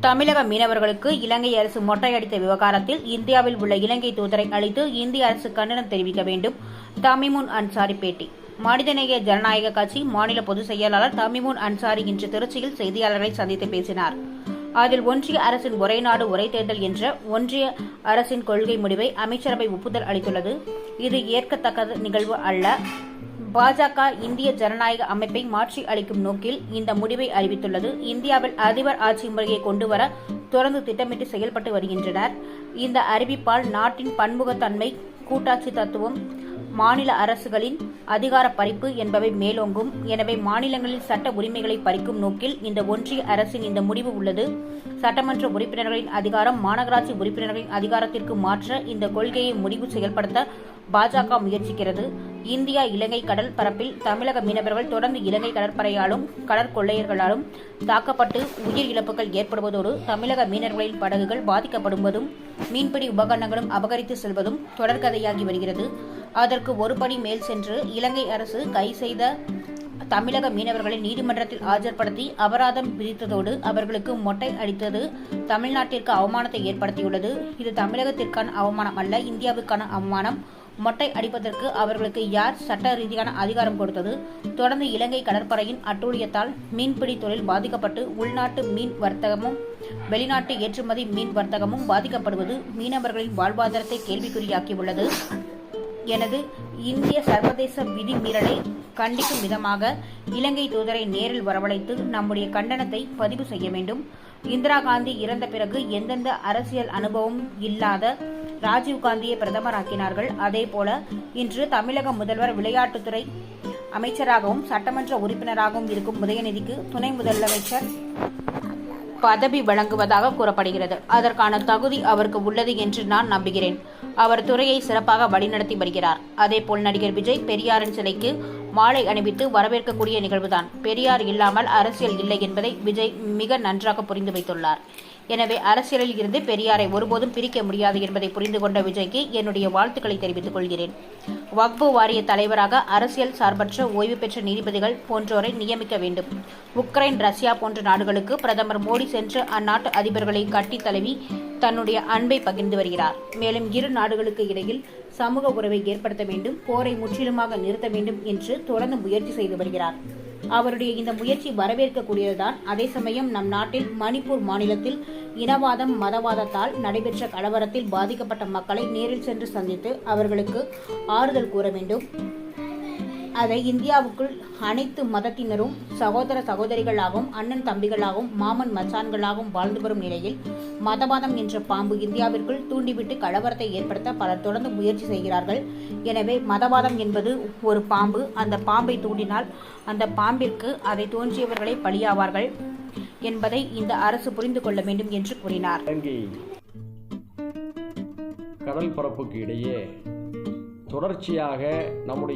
தமிழக மீனவர்களுக்கு இலங்கை அரசு மொட்டையடித்த விவகாரத்தில் இந்தியாவில் உள்ள இலங்கை தூதரை அழைத்து இந்திய அரசு கண்டனம் தெரிவிக்க வேண்டும். தமிமுன் அன்சாரி பேட்டி. மனிதநேய ஜனநாயக கட்சி மாநில பொதுச் செயலாளர் தமிமுன் அன்சாரி இன்று திருச்சியில் செய்தியாளர்களை சந்தித்து பேசினார். அதில் ஒன்றிய அரசின் ஒரே நாடு ஒரே தேர்தல் என்ற ஒன்றிய அரசின் கொள்கை முடிவை அமைச்சரவை ஒப்புதல் அளித்துள்ளது. இது ஏற்கத்தக்க நிகழ்வு அல்ல. பாஜக இந்திய ஜனநாயக அமைப்பை மாற்றி அளிக்கும் நோக்கில் இந்த முடிவை அறிவித்துள்ளது. இந்தியாவில் அதிபர் ஆட்சி முறையை கொண்டுவர தொடர்ந்து திட்டமிட்டு செயல்பட்டு வருகின்றனர். இந்த அறிவிப்பால் நாட்டின் பன்முகத்தன்மை கூட்டாட்சி தத்துவம் மாநில அரசுகளின் அதிகார பறிப்பு என்பவை மேலோங்கும். எனவே மாநிலங்களில் சட்ட உரிமைகளை பறிக்கும் நோக்கில் இந்த ஒன்றிய அரசின் இந்த முடிவு உள்ளது. சட்டமன்ற உறுப்பினர்களின் அதிகாரம் மாநகராட்சி உறுப்பினர்களின் அதிகாரத்திற்கு மாற்ற இந்த கொள்கையை முடிவு செயல்படுத்த பாஜக முயற்சிக்கிறது. இந்தியா இலங்கை கடல் பரப்பில் தமிழக மீனவர்கள் தொடர்ந்து இலங்கை கடற்படையாலும் கடற்கொள்ளையர்களாலும் தாக்கப்பட்டு உயிர் இழப்புகள் ஏற்படுவதோடு தமிழக மீனவர்களின் படகுகள் பாதிக்கப்படுவதும் மீன்பிடி உபகரணங்களும் அபகரித்து செல்வதும் தொடர்கதையாகி வருகிறது. அதற்கு ஒரு படி மேல் சென்று இலங்கை அரசு கை செய்த தமிழக மீனவர்களை நீதிமன்றத்தில் ஆஜர்படுத்தி அபராதம் விதித்ததோடு அவர்களுக்கு மொட்டை அடித்தது தமிழ்நாட்டிற்கு அவமானத்தை ஏற்படுத்தியுள்ளது. இது தமிழகத்திற்கான அவமானம் அல்ல இந்தியாவுக்கான அவமானம். மொட்டை அடிப்பதற்கு அவர்களுக்கு யார் சட்ட ரீதியான அதிகாரம் கொடுத்தது? தொடர்ந்து இலங்கை கடற்படையின் அட்டூழியத்தால் மீன்பிடி தொழில் பாதிக்கப்பட்டு உள்நாட்டு மீன் வர்த்தகமும் வெளிநாட்டு ஏற்றுமதி மீன் வர்த்தகமும் பாதிக்கப்படுவது மீனவர்களின் வாழ்வாதாரத்தை கேள்விக்குறியாக்கியுள்ளது. எனது இந்திய சர்வதேச விதி மீறலை கண்டிக்கும் விதமாக இலங்கை தூதரை நேரில் வரவழைத்து நம்முடைய கண்டனத்தை பதிவு செய்ய வேண்டும். இந்திரா காந்தி இறந்த பிறகு எந்தெந்த அரசியல் அனுபவம் இல்லாத ராஜீவ் காந்தியை பிரதமராக்கினார்கள் அதேபோல இன்று தமிழக முதல்வர் விளையாட்டுத்துறை அமைச்சராகவும் சட்டமன்ற உறுப்பினராகவும் இருக்கும் உதயநிதிக்கு துணை முதலமைச்சர் பதவி வழங்குவதாக கூறப்படுகிறது. அதற்கான தகுதி அவருக்கு உள்ளது என்று நான் நம்புகிறேன். அவர் துறையை சிறப்பாக வழிநடத்தி வருகிறார். அதேபோல் நடிகர் விஜய் பெரியாரின் சிலைக்கு மாலை அணிவித்து வரவேற்கக்கூடிய நிகழ்வுதான். பெரியார் இல்லாமல் அரசியல் இல்லை என்பதை விஜய் மிக நன்றாக புரிந்து வைத்துள்ளார். எனவே அரசியலில் இருந்து பெரியாரை ஒருபோதும் பிரிக்க முடியாது என்பதை புரிந்து கொண்ட விஜய்க்கு என்னுடைய வாழ்த்துக்களை தெரிவித்துக் கொள்கிறேன். வக்பு வாரிய தலைவராக அரசியல் சார்பற்ற ஓய்வு பெற்ற நீதிபதிகள் போன்றோரை நியமிக்க வேண்டும். உக்ரைன் ரஷ்யா போன்ற நாடுகளுக்கு பிரதமர் மோடி சென்று அந்நாட்டு அதிபர்களை கட்டி தழுவி தன்னுடைய அன்பை பகிர்ந்து வருகிறார். மேலும் இரு நாடுகளுக்கு இடையில் சமூக உறவை ஏற்படுத்த வேண்டும் போரை முற்றிலுமாக நிறுத்த வேண்டும் என்று தொடர்ந்து முயற்சி செய்து வருகிறார். அவருடைய இந்த முயற்சி வரவேற்கக்கூடியதுதான். அதே சமயம் நம் நாட்டில் மணிப்பூர் மாநிலத்தில் இனவாதம் மதவாதத்தால் நடைபெற்ற கலவரத்தில் பாதிக்கப்பட்ட மக்களை நேரில் சென்று சந்தித்து அவர்களுக்கு ஆறுதல் கூற வேண்டும். அதை இந்தியாவுக்குள் அனைத்து மதத்தினரும் சகோதர சகோதரிகளாகவும் அண்ணன் தம்பிகளாகவும் மாமன் மச்சான்களாகவும் வாழ்ந்து வரும் நிலையில் மதவாதம் என்ற பாம்பு இந்தியாவிற்குள் தூண்டிவிட்டு கலவரத்தை ஏற்படுத்த பலர் தொடர்ந்து முயற்சி செய்கிறார்கள். எனவே மதவாதம் என்பது ஒரு பாம்பு. அந்த பாம்பை தூண்டினால் அந்த பாம்பிற்கு அதை தோன்றியவர்களை பலியாவார்கள். என்பதை இந்த அரசு புரிந்து கொள்ள வேண்டும் என்று கூறினார். கடல் பரப்புக்கு இடையே தொடர்ச்சியாக நம்முடைய